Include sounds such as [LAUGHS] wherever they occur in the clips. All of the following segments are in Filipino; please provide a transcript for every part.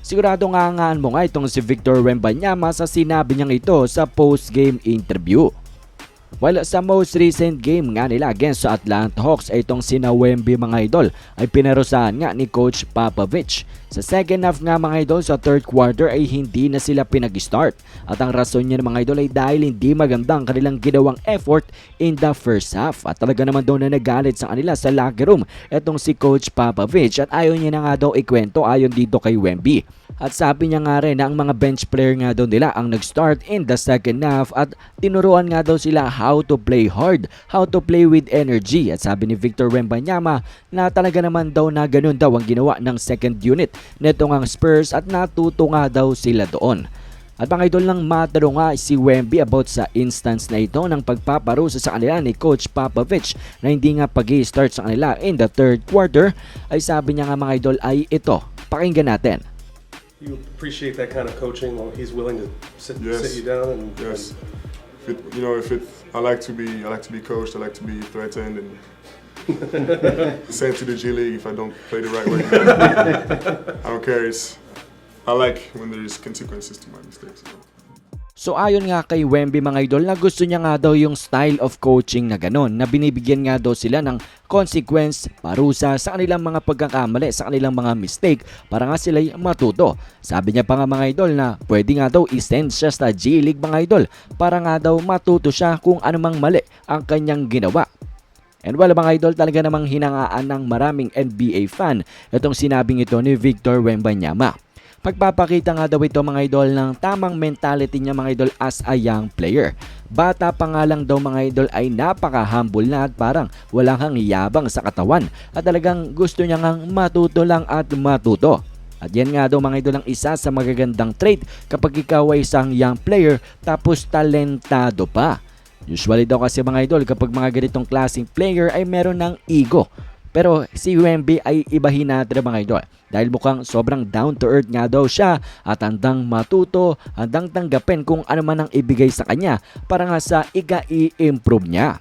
Sigurado nga ngaan mo nga itong si Victor Wembanyama sa sinabi niyang ito sa post-game interview. While sa most recent game nga nila against sa Atlanta Hawks ay itong sina Wemby mga idol ay pinarusahan nga ni Coach Popovich. Sa second half nga mga idol sa third quarter ay hindi na sila pinag-start. At ang rason niya mga idol ay dahil hindi maganda ang kanilang ginawang effort in the first half. At talaga naman daw na nagalit sa kanila sa locker room itong si Coach Popovich at ayaw niya na nga daw ikwento ayon dito kay Wemby. At sabi niya nga rin na ang mga bench player nga daw nila ang nag-start in the second half at tinuruan nga daw sila how to play hard, how to play with energy. At sabi ni Victor Wembanyama na talaga naman daw na ganun daw ang ginawa ng second unit netong ang Spurs at natuto nga daw sila doon. At mga idol lang matanong nga si Wemby about sa instance na ito ng pagpaparusa sa kanila ni Coach Popovich na hindi nga pag start sa kanila in the third quarter ay sabi niya nga mga idol ay ito. Pakinggan natin. You appreciate that kind of coaching. He's willing to sit, Yes. sit you down and Yes. If it, you know, if it, I like to be, I like to be coached. I like to be threatened and [LAUGHS] sent to the G League if I don't play the right way. [LAUGHS] I don't care. It's, I like when there is consequences to my mistakes. Know? So ayon nga kay Wemby mga idol na gusto niya nga daw yung style of coaching na ganon na binibigyan nga daw sila ng consequence, parusa sa kanilang mga pagkakamali, sa kanilang mga mistake para nga sila matuto. Sabi niya pa nga mga idol na pwede nga daw isend siya sa G League mga idol para nga daw matuto siya kung anumang mali ang kanyang ginawa. And wala mga idol talaga namang hinangaan ng maraming NBA fan itong sinabing ito ni Victor Wembanyama. Pagpapakita nga daw ito mga idol ng tamang mentality niya mga idol as a young player. Bata pa nga lang daw mga idol ay napaka-humble na at parang wala kang yabang sa katawan at talagang gusto niya ngang matuto lang at matuto. At yan nga daw mga idol ang isa sa magagandang trait kapag ikaw ay isang young player tapos talentado pa. Usually daw kasi mga idol kapag mga ganitong klaseng player ay meron ng ego. Pero si Wemby ay ibahin natin mga idol dahil mukhang sobrang down to earth nga daw siya at handang matuto, handang tanggapin kung ano man ang ibigay sa kanya para nga sa iga-i-improve niya.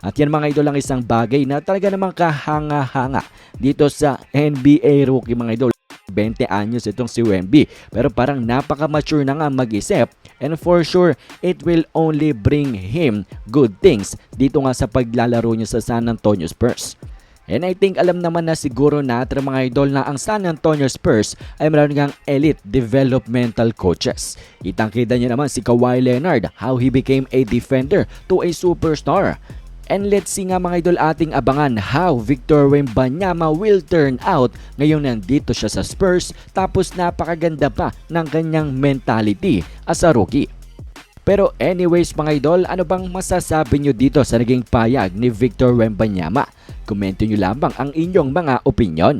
At yan mga idol ang isang bagay na talaga namang kahanga-hanga dito sa NBA rookie mga idol. 20 anyos itong si Wemby pero parang napaka-mature na nga mag-isip and for sure it will only bring him good things dito nga sa paglalaro niya sa San Antonio Spurs. And I think alam naman na siguro natin mga idol na ang San Antonio Spurs ay meron ngang elite developmental coaches. Itangkida niya naman si Kawhi Leonard how he became a defender to a superstar. And let's see nga mga idol ating abangan how Victor Wembanyama will turn out ngayon nandito siya sa Spurs tapos napakaganda pa ng kanyang mentality as a rookie. Pero anyways mga idol, ano bang masasabi nyo dito sa naging payag ni Victor Wembanyama? Komento nyo lamang ang inyong mga opinion.